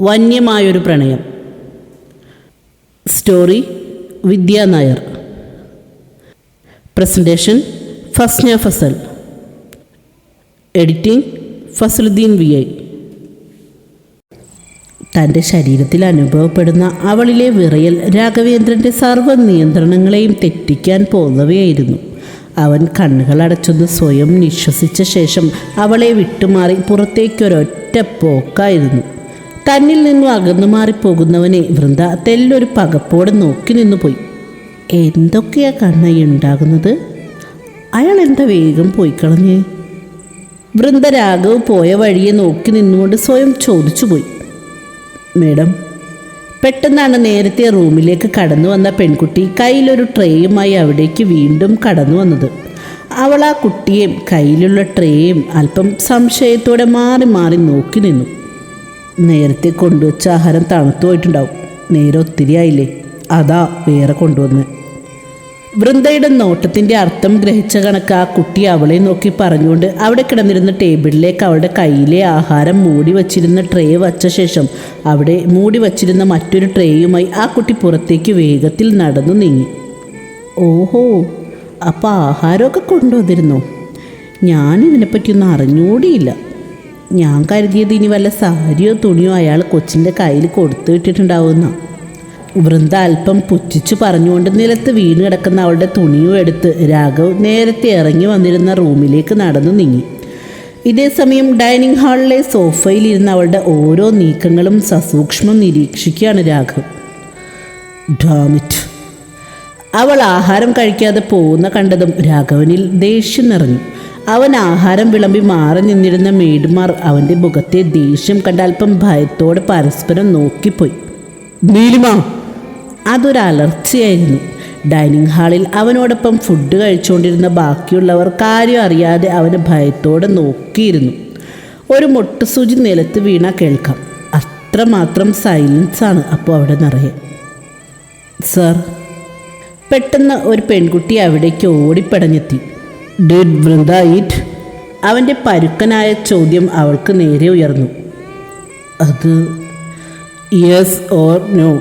വന്യമായൊരു പ്രണയം. Story Vidya Nair. Presentation Fasna Fasal. Editing Fasaluddin V I. തന്റെ ശരീരത്തിൽ അനുഭവപ്പെടുന്ന അവളിലെ വിറയൽ രാഘവേന്ദ്രന്റെ സർവ നിയന്ത്രണങ്ങളെയും തെറ്റിക്കാൻ പോന്നവയായിരുന്നു. അവൻ കണ്ണുകൾ അടച്ചൊന്ന് സ്വയം നിശ്വസിച്ച ശേഷം അവളെ വിട്ടുമാറി പുറത്തേക്കൊരൊറ്റ പോക്കായിരുന്നു. തന്നിൽ നിന്നും അകന്നു മാറിപ്പോകുന്നവനെ വൃന്ദ തെല്ലൊരു പകപ്പോടെ നോക്കി നിന്നു പോയി. എന്തൊക്കെയാ കണ്ണയ്യ ഉണ്ടാകുന്നത്? അയാൾ എന്താ വേഗം പോയി കളഞ്ഞേ? വൃന്ദ രാഘവ് പോയ വഴിയെ നോക്കി നിന്നുകൊണ്ട് സ്വയം ചോദിച്ചു പോയി. മേഡം പെട്ടെന്നാണ് നേരത്തെ റൂമിലേക്ക് കടന്നു വന്ന പെൺകുട്ടി കയ്യിലൊരു ട്രേയുമായി അവിടേക്ക് വീണ്ടും കടന്നു വന്നത്. അവൾ ആ കുട്ടിയെയും കയ്യിലുള്ള ട്രേയും അല്പം സംശയത്തോടെ മാറി മാറി നോക്കി നിന്നു. നേരത്തെ കൊണ്ടുവച്ച ആഹാരം തണുത്തു പോയിട്ടുണ്ടാവും. നേരെ ഒത്തിരി ആയില്ലേ? അതാ വേറെ കൊണ്ടുവന്ന്. വൃന്ദയുടെ നോട്ടത്തിന്റെ അർത്ഥം ഗ്രഹിച്ച കണക്ക് ആ കുട്ടി അവളെ നോക്കി പറഞ്ഞുകൊണ്ട് അവിടെ കിടന്നിരുന്ന ടേബിളിലേക്ക് അവളുടെ കയ്യിലെ ആഹാരം മൂടി വച്ചിരുന്ന ട്രേ വച്ച ശേഷം അവിടെ മൂടി വച്ചിരുന്ന മറ്റൊരു ട്രേയുമായി ആ കുട്ടി പുറത്തേക്ക് വേഗത്തിൽ നടന്നു നീങ്ങി. ഓഹോ അപ്പോൾ ആഹാരമൊക്കെ കൊണ്ടുവന്നിരുന്നോ? ഞാനിതിനെപ്പറ്റിയൊന്നും അറിഞ്ഞൂടിയില്ല. ഞാൻ കരുതിയത് ഇനി വല്ല സാരിയോ തുണിയോ അയാൾ കൊച്ചിന്റെ കയ്യിൽ കൊടുത്തു വിട്ടിട്ടുണ്ടാവുന്ന വൃന്ദ അല്പം പുച്ഛിച്ചു പറഞ്ഞുകൊണ്ട് നിലത്ത് വീണ് കിടക്കുന്ന അവളുടെ തുണിയും എടുത്ത് രാഘവ് നേരത്തെ ഇറങ്ങി വന്നിരുന്ന റൂമിലേക്ക് നടന്നു നീങ്ങി. ഇതേ സമയം ഡൈനിങ് ഹാളിലെ സോഫയിൽ ഇരുന്ന അവളുടെ ഓരോ നീക്കങ്ങളും സസൂക്ഷ്മം നിരീക്ഷിക്കുകയാണ് രാഘവ്. ഡാമിറ്റ് അവൾ ആഹാരം കഴിക്കാതെ പോകുന്ന കണ്ടതും രാഘവനിൽ ദേഷ്യം നിറഞ്ഞു. അവൻ ആഹാരം വിളമ്പി മാറി നിന്നിരുന്ന മേടുമാർ അവന്റെ മുഖത്തെ ദേഷ്യം കണ്ട അല്പം ഭയത്തോടെ പരസ്പരം നോക്കിപ്പോയി. നീലിമ! അതൊരലർച്ചയായിരുന്നു ഡൈനിങ് ഹാളിൽ അവനോടൊപ്പം ഫുഡ് കഴിച്ചുകൊണ്ടിരുന്ന ബാക്കിയുള്ളവർ കാര്യം അറിയാതെ അവന് ഭയത്തോടെ നോക്കിയിരുന്നു. ഒരു മുട്ടുസൂചി നിലത്ത് വീണ കേൾക്കാം. അത്രമാത്രം സൈലൻസ് ആണ് അപ്പോൾ അവിടെ നിറയെ. സർ പെട്ടെന്ന് ഒരു പെൺകുട്ടി അവിടേക്ക് ഓടിപ്പടഞ്ഞെത്തി. ഡിഡ് വൃന്ദ ഈറ്റ് അവന്റെ പരുക്കനായ ചോദ്യം അവൾക്ക് നേരെ ഉയർന്നു. അത് yes or no?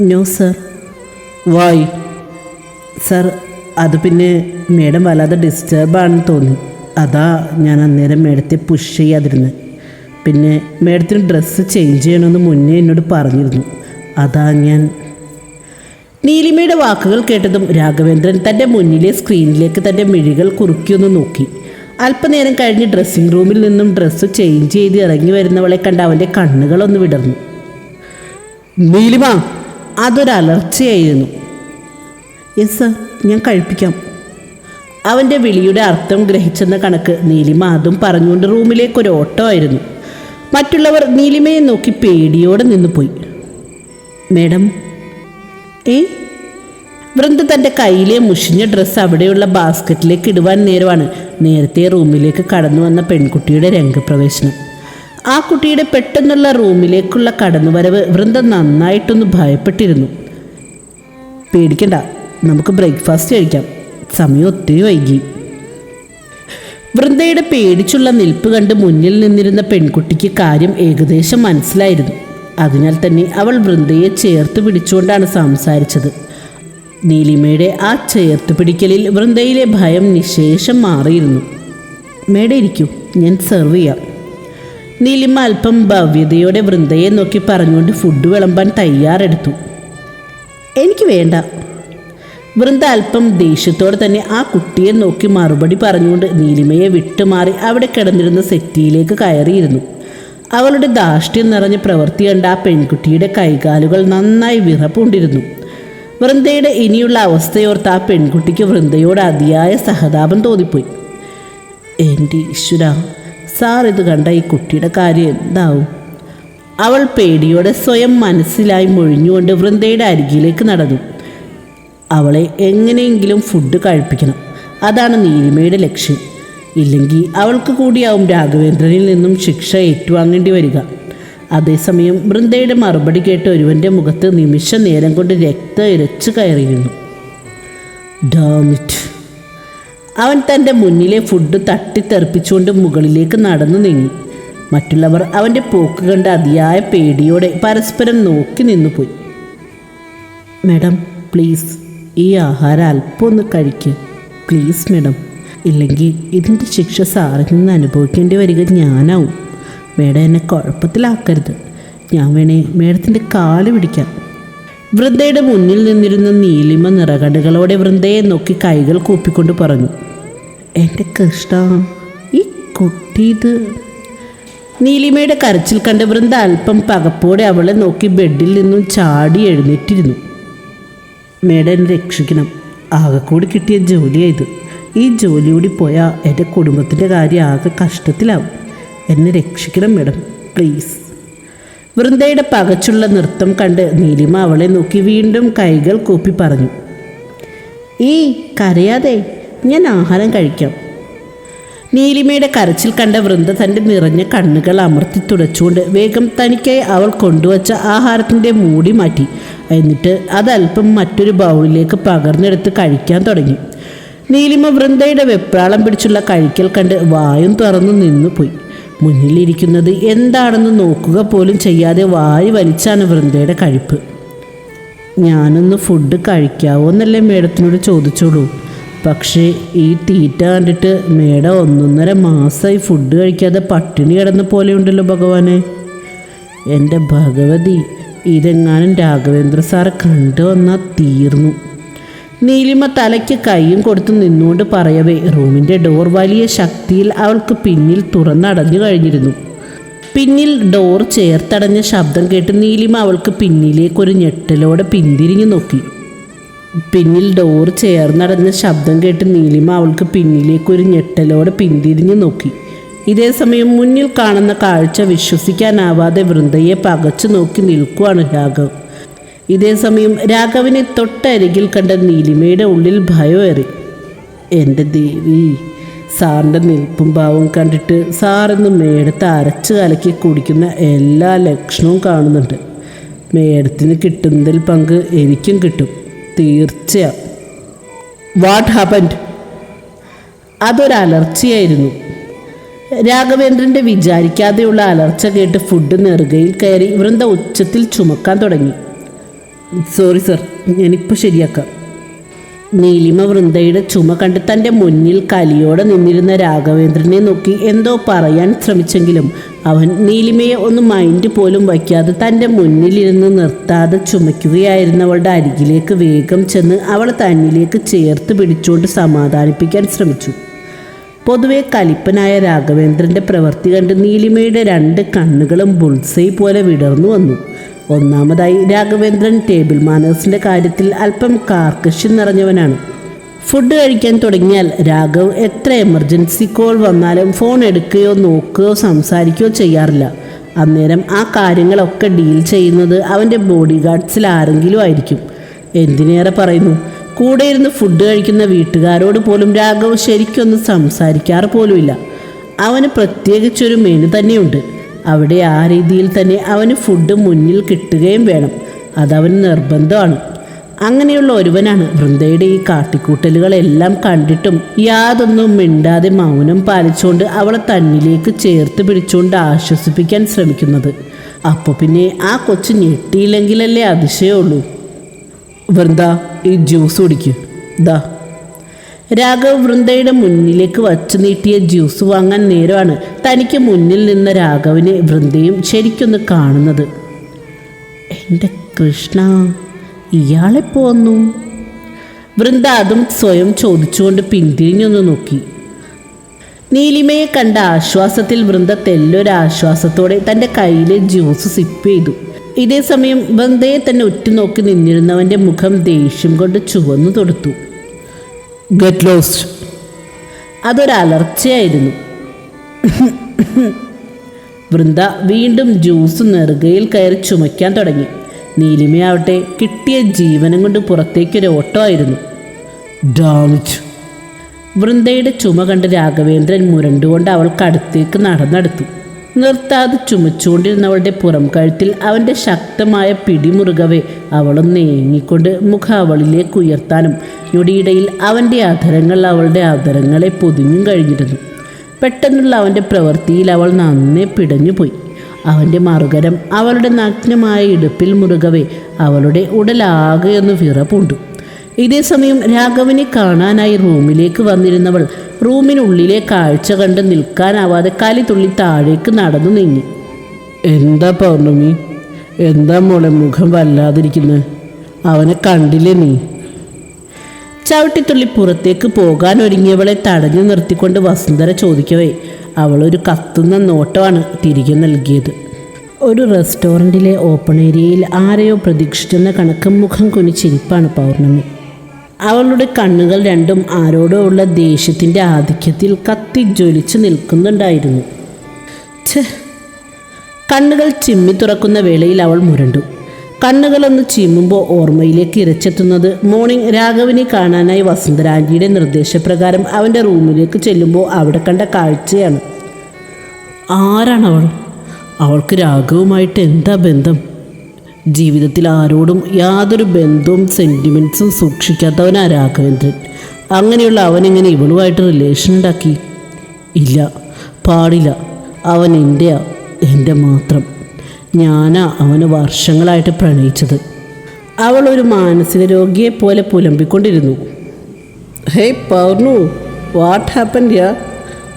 No sir. Why sir അത് പിന്നെ മേഡം വല്ലാതെ ഡിസ്റ്റർബാണെന്ന് തോന്നി. അതാ ഞാൻ അന്നേരം മേഡത്തെ പുഷ് ചെയ്യാതിരുന്നത് പിന്നെ മേഡത്തിന് ഡ്രസ്സ് ചേഞ്ച് ചെയ്യണമെന്ന് മുന്നേ എന്നോട് പറഞ്ഞിരുന്നു. അതാ ഞാൻ നീലിമയുടെ വാക്കുകൾ കേട്ടതും രാഘവേന്ദ്രൻ തന്റെ മുന്നിലെ സ്ക്രീനിലേക്ക് തന്റെ മിഴികൾ കുറുക്കിയൊന്ന് നോക്കി. അല്പനേരം കഴിഞ്ഞ് ഡ്രസ്സിംഗ് റൂമിൽ നിന്നും ഡ്രസ്സ് ചേഞ്ച് ചെയ്ത് ഇറങ്ങി വരുന്നവളെ കണ്ട് അവന്റെ കണ്ണുകളൊന്ന് വിടർന്നു. നീലിമ അതൊരു അലർച്ചയായിരുന്നു. യെസ് ഞാൻ കഴിപ്പിക്കാം. അവന്റെ വിളിയുടെ അർത്ഥം ഗ്രഹിച്ചെന്ന കണക്ക് നീലിമ അതും പറഞ്ഞുകൊണ്ട് റൂമിലേക്ക് ഒരു ഓട്ടോ ആയിരുന്നു. മറ്റുള്ളവർ നീലിമയെ നോക്കി പേടിയോടെ നിന്നു പോയി മേഡം ഏ വൃന്ദ തന്റെ കയ്യിലെ മുഷിഞ്ഞ ഡ്രസ്സ് അവിടെയുള്ള ബാസ്ക്കറ്റിലേക്ക് ഇടുവാൻ നേരമാണ്. നേരത്തെ റൂമിലേക്ക് കടന്നു വന്ന പെൺകുട്ടിയുടെ രംഗപ്രവേശനം. ആ കുട്ടിയുടെ പെട്ടെന്നുള്ള റൂമിലേക്കുള്ള കടന്നുവരവ് വൃന്ദ നന്നായിട്ടൊന്ന് ഭയപ്പെട്ടിരുന്നു. പേടിക്കണ്ട നമുക്ക് ബ്രേക്ക്ഫാസ്റ്റ് കഴിക്കാം. സമയം ഒത്തിരി വൈകി. വൃന്ദയുടെ പേടിച്ചുള്ള നിൽപ്പ് കണ്ട് മുന്നിൽ നിന്നിരുന്ന പെൺകുട്ടിക്ക് കാര്യം ഏകദേശം മനസ്സിലായിരുന്നു. അതിനാൽ തന്നെ അവൾ വൃന്ദയെ ചേർത്ത് പിടിച്ചുകൊണ്ടാണ് സംസാരിച്ചത്. നീലിമയുടെ ആ ചേർത്ത് പിടിക്കലിൽ വൃന്ദയിലെ ഭയം നിശേഷം മാറിയിരുന്നു. മേടെ ഇരിക്കൂ ഞാൻ സെർവ് ചെയ്യാം. നീലിമ അല്പം ഭവ്യതയോടെ വൃന്ദയെ നോക്കി പറഞ്ഞുകൊണ്ട് ഫുഡ് വിളമ്പാൻ തയ്യാറെടുത്തു. എനിക്ക് വേണ്ട. വൃന്ദ അല്പം ദേഷ്യത്തോടെ തന്നെ ആ കുട്ടിയെ നോക്കി മറുപടി പറഞ്ഞുകൊണ്ട് നീലിമയെ വിട്ടുമാറി അവിടെ കിടന്നിരുന്ന സെറ്റിയിലേക്ക് കയറിയിരുന്നു. അവളുടെ ധാഷ്ട്യം നിറഞ്ഞ പ്രവൃത്തി കണ്ട ആ പെൺകുട്ടിയുടെ കൈകാലുകൾ നന്നായി വിറപ്പുണ്ടിരുന്നു. വൃന്ദയുടെ ഇനിയുള്ള അവസ്ഥയോർത്ത് ആ പെൺകുട്ടിക്ക് വൃന്ദയോട് അതിയായ സഹതാപം തോന്നിപ്പോയി. എന്റെ ഈശ്വര സാർ ഇത് കണ്ട ഈ കുട്ടിയുടെ കാര്യം എന്താവും? അവൾ പേടിയോടെ സ്വയം മനസ്സിലായി മൊഴിഞ്ഞുകൊണ്ട് വൃന്ദയുടെ അരികിലേക്ക് നടന്നു. അവളെ എങ്ങനെയെങ്കിലും ഫുഡ് കഴിപ്പിക്കണം. അതാണ് നീലിമയുടെ ലക്ഷ്യം. ഇല്ലെങ്കിൽ അവൾക്ക് കൂടിയാവും രാഘവേന്ദ്രനിൽ നിന്നും ശിക്ഷ ഏറ്റുവാങ്ങേണ്ടി വരിക. അതേസമയം വൃന്ദയുടെ മറുപടി കേട്ട് ഒരുവന്റെ മുഖത്ത് നിമിഷ നേരം കൊണ്ട് രക്തം ഇരച്ചു കയറിയിരുന്നു. അവൻ തന്റെ മുന്നിലെ ഫുഡ് തട്ടിത്തെറിപ്പിച്ചുകൊണ്ട് മുകളിലേക്ക് നടന്നു നീങ്ങി. മറ്റുള്ളവർ അവന്റെ പോക്ക് കണ്ട് അതിയായ പേടിയോടെ പരസ്പരം നോക്കി നിന്നുപോയി. മാഡം പ്ലീസ് ഈ ആഹാരം അല്പം ഒന്ന് കഴിക്കുക പ്ലീസ് മാഡം. ഇല്ലെങ്കിൽ ഇതിന്റെ ശിക്ഷ സാറിൽ നിന്ന് അനുഭവിക്കേണ്ടി വരിക ഞാനാവും. മേഡം എന്നെ കുഴപ്പത്തിലാക്കരുത്. ഞാൻ വേണേ മേഡത്തിന്റെ കാൽ പിടിക്കാം. വൃന്ദയുടെ മുന്നിൽ നിന്നിരുന്ന നീലിമ നിറകടുകളോടെ വൃന്ദയെ നോക്കി കൈകൾ കൂപ്പിക്കൊണ്ട് പറഞ്ഞു എന്റെ കൃഷ്ണ ഈ കുട്ടി ഇത്. നീലിമയുടെ കരച്ചിൽ കണ്ട വൃന്ദ അല്പം പകപ്പോടെ അവളെ നോക്കി ബെഡിൽ നിന്നും ചാടി എഴുന്നേറ്റിരുന്നു. മേഡം രക്ഷിക്കണം. ആകെക്കൂടി കിട്ടിയ ജോലിയായത് ഈ ജോലി കൂടി പോയാൽ എന്റെ കുടുംബത്തിന്റെ കാര്യം ആകെ കഷ്ടത്തിലാവും. എന്നെ രക്ഷിക്കണം മേഡം പ്ലീസ്. വൃന്ദയുടെ പകച്ചുള്ള നൃത്തം കണ്ട് നീലിമ അവളെ നോക്കി വീണ്ടും കൈകൾ കൂപ്പി പറഞ്ഞു. ഈ കരയാതെ ഞാൻ ആഹാരം കഴിക്കാം. നീലിമയുടെ കരച്ചിൽ കണ്ട വൃന്ദ തന്റെ നിറഞ്ഞ കണ്ണുകൾ അമർത്തി തുടച്ചുകൊണ്ട് വേഗം തനിക്കായി അവൾ കൊണ്ടുവച്ച ആഹാരത്തിന്റെ മൂടി മാറ്റി. എന്നിട്ട് അതല്പം മറ്റൊരു ബൗളിലേക്ക് പകർന്നെടുത്ത് കഴിക്കാൻ തുടങ്ങി. നീലിമ വൃന്ദയുടെ വെപ്രാളം പിടിച്ചുള്ള കഴിക്കൽ കണ്ട് വായും തുറന്നു നിന്നു പോയി. മുന്നിലിരിക്കുന്നത് എന്താണെന്ന് നോക്കുക പോലും ചെയ്യാതെ വായു വലിച്ചാണ് വൃന്ദയുടെ കഴിപ്പ്. ഞാനൊന്ന് ഫുഡ് കഴിക്കാവോ എന്നല്ലേ മേഡത്തിനോട് ചോദിച്ചോളൂ. പക്ഷേ ഈ തീറ്റ കണ്ടിട്ട് മേഡം ഒന്നൊന്നര മാസമായി ഫുഡ് കഴിക്കാതെ പട്ടിണി കിടന്ന പോലെ ഉണ്ടല്ലോ ഭഗവാനെ. എന്റെ ഭഗവതി ഇതെങ്ങാനും രാഘവേന്ദ്ര സാറ് കണ്ടു വന്നാൽ തീർന്നു. നീലിമ തലയ്ക്ക് കൈയും കൊടുത്ത് നിന്നുകൊണ്ട് പറയവേ റൂമിന്റെ ഡോർ വലിയ ശക്തിയിൽ അവൾക്ക് പിന്നിൽ തുറന്നടഞ്ഞു കഴിഞ്ഞിരുന്നു. പിന്നിൽ ഡോർ ചേർത്തടഞ്ഞ ശബ്ദം കേട്ട് നീലിമ അവൾക്ക് പിന്നിലേക്കൊരു ഞെട്ടലോടെ പിന്തിരിഞ്ഞു നോക്കി. പിന്നിൽ ഡോർ ചേർന്നടഞ്ഞ ശബ്ദം കേട്ട് നീലിമ അവൾക്ക് പിന്നിലേക്കൊരു ഞെട്ടലോടെ പിന്തിരിഞ്ഞു നോക്കി. ഇതേ സമയം മുന്നിൽ കാണുന്ന കാഴ്ച വിശ്വസിക്കാനാവാതെ വൃന്ദയെ പകച്ചു നോക്കി നിൽക്കുവാണ് രാഘവ്. ഇതേ സമയം രാഘവിനെ തൊട്ടരികിൽ കണ്ട നീലിമയുടെ ഉള്ളിൽ ഭയമേറി എന്റെ ദേവി സാറിന്റെ നിൽപ്പും ഭാവവും കണ്ടിട്ട് സാറിന്ന് മേടത്ത് അരച്ച് കലക്കി കുടിക്കുന്ന എല്ലാ ലക്ഷണവും കാണുന്നുണ്ട്. മേടത്തിന് കിട്ടുന്നതിൽ പങ്ക് എനിക്കും കിട്ടും തീർച്ചയാ. What happened? അതൊരലർച്ചയായിരുന്നു രാഘവേന്ദ്രന്റെ വിചാരിക്കാതെയുള്ള അലർച്ച കേട്ട് ഫുഡ് നെറുകയിൽ കയറി വൃന്ദ ഉച്ചത്തിൽ ചുമക്കാൻ തുടങ്ങി. സോറി സർ ഞാനിപ്പോൾ ശരിയാക്കാം. നീലിമ വൃന്ദയുടെ ചുമ കണ്ട് തന്റെ മുന്നിൽ കലിയോടെ നിന്നിരുന്ന രാഘവേന്ദ്രനെ നോക്കി എന്തോ പറയാൻ ശ്രമിച്ചെങ്കിലും അവൻ നീലിമയെ ഒന്ന് മൈൻഡ് പോലും വയ്ക്കാതെ തന്റെ മുന്നിലിരുന്ന് നിർത്താതെ ചുമയ്ക്കുകയായിരുന്നവളുടെ അരികിലേക്ക് വേഗം ചെന്ന് അവളെ തന്നിലേക്ക് ചേർത്ത് പിടിച്ചുകൊണ്ട് സമാധാനിപ്പിക്കാൻ ശ്രമിച്ചു. പൊതുവെ കലിപ്പനായ രാഘവേന്ദ്രന്റെ പ്രവൃത്തി കണ്ട് നീലിമയുടെ രണ്ട് കണ്ണുകളും ബുൾസൈ പോലെ വിടർന്നു വന്നു. ഒന്നാമതായി രാഘവേന്ദ്രൻ ടേബിൾ മാനേഴ്സിന്റെ കാര്യത്തിൽ അല്പം കാർക്കശ്യം നിറഞ്ഞവനാണ്. ഫുഡ് കഴിക്കാൻ തുടങ്ങിയാൽ രാഘവ് എത്ര എമർജൻസി കോൾ വന്നാലും ഫോൺ എടുക്കുകയോ നോക്കുകയോ സംസാരിക്കുകയോ ചെയ്യാറില്ല. അന്നേരം ആ കാര്യങ്ങളൊക്കെ ഡീൽ ചെയ്യുന്നത് അവന്റെ ബോഡി ഗാർഡ്സിൽ ആരെങ്കിലും ആയിരിക്കും. എന്തിനേറെ പറയുന്നു? കൂടെ ഇരുന്ന് ഫുഡ് കഴിക്കുന്ന വീട്ടുകാരോട് പോലും രാഘവ് ശരിക്കൊന്നും സംസാരിക്കാറ് പോലുമില്ല. അവന് പ്രത്യേകിച്ചൊരു മെനു തന്നെയുണ്ട്. അവിടെ ആ രീതിയിൽ തന്നെ അവന് ഫുഡ് മുന്നിൽ കിട്ടുകയും വേണം. അതവന് നിർബന്ധമാണ്. അങ്ങനെയുള്ള ഒരുവനാണ് വൃന്ദയുടെ ഈ കാട്ടിക്കൂട്ടലുകളെല്ലാം കണ്ടിട്ടും യാതൊന്നും മിണ്ടാതെ മൗനം പാലിച്ചുകൊണ്ട് അവളെ തന്നിലേക്ക് ചേർത്ത് പിടിച്ചുകൊണ്ട് ആശ്വസിപ്പിക്കാൻ ശ്രമിക്കുന്നത്. അപ്പോൾ പിന്നെ ആ കൊച്ചു ഞെട്ടിയില്ലെങ്കിലല്ലേ അതിശയമുള്ളൂ. വൃന്ദ ഈ ജ്യൂസ് കുടിക്കൂ. ദാ. രാഘവ് വൃന്ദയുടെ മുന്നിലേക്ക് വച്ചു നീട്ടിയ ജ്യൂസ് വാങ്ങാൻ നേരമാണ് തനിക്ക് മുന്നിൽ നിന്ന രാഘവിനെ വൃന്ദയും ശരിക്കൊന്ന് കാണുന്നത്. എന്റെ കൃഷ്ണ ഇയാളെ പോന്നു? വൃന്ദ അതും സ്വയം ചോദിച്ചുകൊണ്ട് പിന്തിരിഞ്ഞൊന്ന് നോക്കി. നീലിമയെ കണ്ട ആശ്വാസത്തിൽ വൃന്ദ തെല്ലൊരാശ്വാസത്തോടെ തന്റെ കയ്യിലെ ജ്യൂസ് സിപ്പ് ചെയ്തു. ഇതേസമയം വൃന്ദയെ തന്നെ ഉറ്റുനോക്കി നിന്നിരുന്നവന്റെ മുഖം ദേഷ്യം കൊണ്ട് ചുവന്നു തൊടുത്തു. ഗെറ്റ് ലോസ്റ്റ് അതൊരു അലർച്ചയായിരുന്നു. വൃന്ദ വീണ്ടും ജ്യൂസ് നെറുകയിൽ കയറി ചുമയ്ക്കാൻ തുടങ്ങി. നീലിമയാവട്ടെ കിട്ടിയ ജീവനം കൊണ്ട് പുറത്തേക്കൊരു ഓട്ടോ ആയിരുന്നു. ഡാമിറ്റ് വൃന്ദയുടെ ചുമ കണ്ട് രാഘവേന്ദ്രൻ മുരണ്ടുകൊണ്ട് അവൾക്ക് അടുത്തേക്ക് നടന്നെടുത്തു. നിർത്താതെ ചുമച്ചുകൊണ്ടിരുന്നവളുടെ പുറം കഴുത്തിൽ അവന്റെ ശക്തമായ പിടിമുറുകവെ അവളും നീങ്ങിക്കൊണ്ട് മുഖം അവളിലേക്ക് ഉയർത്താനും ഞൊടിയിടയിൽ അവന്റെ അധരങ്ങൾ അവളുടെ അധരങ്ങളെ പൊതിഞ്ഞും കഴിഞ്ഞിരുന്നു. പെട്ടെന്നുള്ള അവന്റെ പ്രവൃത്തിയിൽ അവൾ നന്നേ പിടഞ്ഞുപോയി. അവന്റെ മറുകരം അവളുടെ നഗ്നമായ ഇടുപ്പിൽ മുറുകവേ അവളുടെ ഉടലാകെയൊന്ന് വിറപൂണ്ടു. ഇതേ സമയം രാഘവനെ കാണാനായി റൂമിലേക്ക് വന്നിരുന്നവൾ റൂമിനുള്ളിലെ കാഴ്ച കണ്ട് നിൽക്കാനാവാതെ കലി തുള്ളി താഴേക്ക് നടന്നു നീങ്ങി. എന്താ പൗർണമി? എന്താ മോളെ മുഖം വല്ലാതിരിക്കുന്നത് അവനെ കണ്ടില്ലേ നീ? ചവിട്ടിത്തുള്ളി പുറത്തേക്ക് പോകാൻ ഒരുങ്ങിയവളെ തടഞ്ഞു നിർത്തിക്കൊണ്ട് വസുന്ധര ചോദിക്കവേ അവളൊരു കത്തുന്ന നോട്ടമാണ് തിരികെ നൽകിയത്. ഒരു റെസ്റ്റോറന്റിലെ ഓപ്പൺ ഏരിയയിൽ ആരെയോ പ്രതീക്ഷിച്ചെന്ന കണക്ക് മുഖം കുനിച്ചിരിപ്പാണ് പൗർണമി. അവളുടെ കണ്ണുകൾ രണ്ടും ആരോടോ ഉള്ള ദേഷ്യത്തിന്റെ ആധിക്യത്തിൽ കത്തി ജ്വലിച്ചു നിൽക്കുന്നുണ്ടായിരുന്നു. കണ്ണുകൾ ചിമ്മി തുറക്കുന്ന വേളയിൽ അവൾ മുരണ്ടു. കണ്ണുകളൊന്ന് ചിമ്മുമ്പോൾ ഓർമ്മയിലേക്ക് ഇരച്ചെത്തുന്നത്. മോർണിംഗ് രാഘവനെ കാണാനായി വസുന്ധരാന്റിയുടെ നിർദ്ദേശപ്രകാരം അവന്റെ റൂമിലേക്ക് ചെല്ലുമ്പോൾ അവിടെ കണ്ട കാഴ്ചയാണ്. ആരാണ് അവൾ അവൾക്ക് രാഘവുമായിട്ട് എന്താ ബന്ധം? ജീവിതത്തിൽ ആരോടും യാതൊരു ബന്ധവും സെന്റിമെന്റ്സും സൂക്ഷിക്കാത്തവനാ രാഘവേന്ദ്രൻ. അങ്ങനെയുള്ള അവനെങ്ങനെ ഇവളുമായിട്ട് റിലേഷൻ ഉണ്ടാക്കി? ഇല്ല പാടില്ല. അവൻ എന്റെയാ എന്റെ മാത്രം. ഞാനാ അവന് വർഷങ്ങളായിട്ട് പ്രണയിച്ചത്. അവൾ ഒരു മാനസിക രോഗിയെ പോലെ പുലമ്പിക്കൊണ്ടിരുന്നു. Hey Pournu what happen ya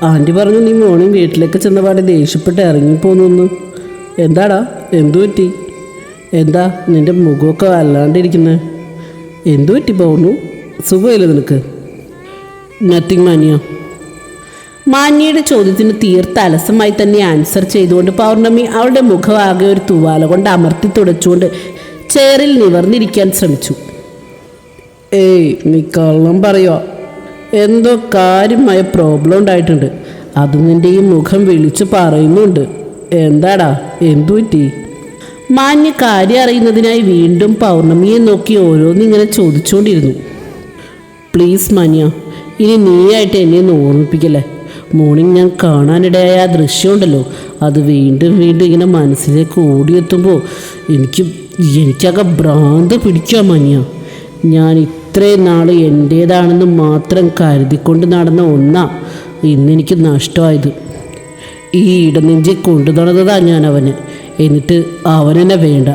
aunty പറഞ്ഞു നീ മോർണിംഗ് വീട്ടിലേക്ക് ചെന്നപാടെ ദേഷ്യപ്പെട്ട് ഇറങ്ങിപ്പോന്നു എന്താടാ എന്തു പറ്റി? എന്താ നിന്റെ മുഖമൊക്കെ വല്ലാണ്ടിരിക്കുന്നത് എന്തു പറ്റി പൗർണു? സുഖമില്ല നിനക്ക്? നത്തിങ് മാനിയ. മാന്യയുടെ ചോദ്യത്തിന് തീർത്ത അലസമായി തന്നെ ആൻസർ ചെയ്തുകൊണ്ട് പൗർണമി അവളുടെ മുഖമാകെ ഒരു തൂവാല കൊണ്ട് അമർത്തി തുടച്ചുകൊണ്ട് ചെയറിൽ നിവർന്നിരിക്കാൻ ശ്രമിച്ചു. ഏയ് നീ കള്ളം എന്തോ കാര്യമായ പ്രോബ്ലം ഉണ്ടായിട്ടുണ്ട്. അത് നിന്റെ ഈ മുഖം വിളിച്ചു പറയുന്നുണ്ട്. എന്താടാ എന്തു പറ്റി? മാന്യ കാര്യം അറിയുന്നതിനായി വീണ്ടും പൗർണമിയെ നോക്കി ഓരോന്നിങ്ങനെ ചോദിച്ചുകൊണ്ടിരുന്നു. പ്ലീസ് മാന്യ ഇനി നീയായിട്ട് എന്നെ ഒന്ന് ഓർമ്മിപ്പിക്കല്ലേ? മോർണിംഗ് ഞാൻ കാണാനിടയായ ആ ദൃശ്യമുണ്ടല്ലോ. അത് വീണ്ടും വീണ്ടും ഇങ്ങനെ മനസ്സിലേക്ക് ഓടിയെത്തുമ്പോൾ എനിക്ക് എനിക്കക ഭ്രാന്ത് പിടിക്കാൻ മഞ്ഞ. ഞാൻ ഇത്രയും നാൾ എന്റേതാണെന്ന് മാത്രം കരുതിക്കൊണ്ട് നടന്ന ഒന്നാ ഇന്നെനിക്ക് നഷ്ടമായത്. ഈ ഇടനെഞ്ചി കൊണ്ടു ഞാൻ അവന്. എന്നിട്ട് അവനെന്നെ വേണ്ട.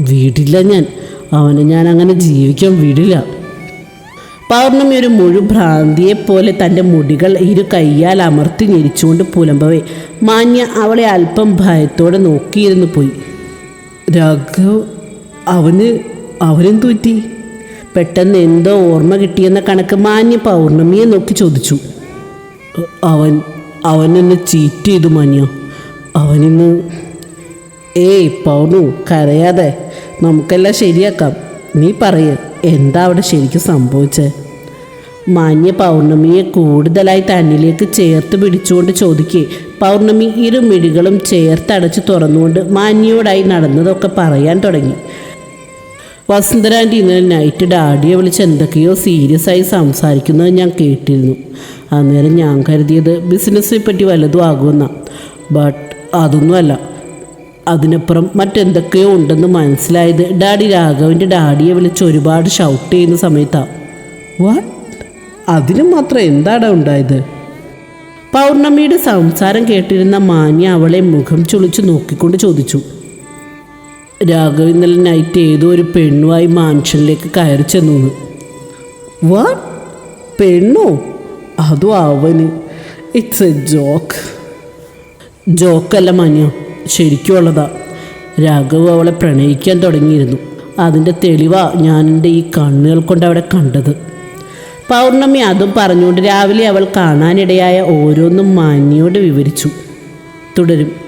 വിടില്ല ഞാൻ. അവനെ ഞാൻ അങ്ങനെ ജീവിക്കാൻ വിടില്ല. പൗർണമി ഒരു മുഴുഭ്രാന്തിയെ പോലെ തന്റെ മുടികൾ ഇരു കൈയാൽ അമർത്തി ഞെരിച്ചുകൊണ്ട് പുലമ്പവേ. മാന്യ അവളെ അല്പം ഭയത്തോടെ നോക്കിയിരുന്നു പോയി. രാഘവ് അവന് അവനെന്തു പറ്റി? പെട്ടെന്ന് എന്തോ ഓർമ്മ കിട്ടിയെന്ന കണക്ക് മാന്യ പൗർണമിയെ നോക്കി ചോദിച്ചു. അവൻ അവൻ എന്നെ ചീറ്റ് ചെയ്തു മാന്യ. അവനിന്ന് ഏയ് പൗർണു കരയാതെ. നമുക്കെല്ലാം ശരിയാക്കാം. നീ പറയ്. എന്താ അവിടെ ശരിക്കും സംഭവിച്ചത് മാന്യ പൗർണമിയെ കൂടുതലായി തന്നിലേക്ക് ചേർത്ത് പിടിച്ചുകൊണ്ട് ചോദിക്കേ. പൗർണമി ഇരു മിഴികളും ചേർത്തടച്ച് തുറന്നുകൊണ്ട് മാന്യയോടായി നടന്നതൊക്കെ പറയാൻ തുടങ്ങി. വസുന്ധരാന്റെ ഇന്നലെ നൈറ്റ് ഡാഡിയെ വിളിച്ച് എന്തൊക്കെയോ സീരിയസ് ആയി സംസാരിക്കുന്നത് ഞാൻ കേട്ടിരുന്നു. അന്നേരം ഞാൻ കരുതിയത് ബിസിനസ്സിനെ പറ്റി വല്ലതും ആകുമെന്നാണ് ബട്ട് അതൊന്നുമല്ല. അതിനപ്പുറം മറ്റെന്തൊക്കെയോ ഉണ്ടെന്ന് മനസ്സിലായത് ഡാഡി രാഘവന്റെ ഡാഡിയെ വിളിച്ച് ഒരുപാട് ഷൗട്ട് ചെയ്യുന്ന സമയത്താണ് വാട്ട് അതിന് മാത്രം എന്താടാ ഉണ്ടായത്? പൗർണമിയുടെ സംസാരം കേട്ടിരുന്ന മാന്യ അവളെ മുഖം ചുളിച്ച് നോക്കിക്കൊണ്ട് ചോദിച്ചു. രാഘവ് ഇന്നലെ നൈറ്റ് ഏതോ ഒരു പെണ്ണുമായി മാൻഷനിലേക്ക് കയറി ചെന്നു വാട്ട് പെണ്ണോ? അതും അവന്? ഇറ്റ്സ് എ ജോക്ക് ജോക്കല്ല മാന്യ. ശരിക്കുള്ളതാ രാഘവ് അവളെ പ്രണയിക്കാൻ തുടങ്ങിയിരുന്നു. അതിന്റെ തെളിവാ ഞാൻ എന്റെ ഈ കണ്ണുകൾ കൊണ്ട് അവിടെ കണ്ടത്. പൗർണമി അതും പറഞ്ഞുകൊണ്ട് രാവിലെ അവൾ കാണാനിടയായ ഓരോന്നും മാന്യയോട് വിവരിച്ചു. തുടരും.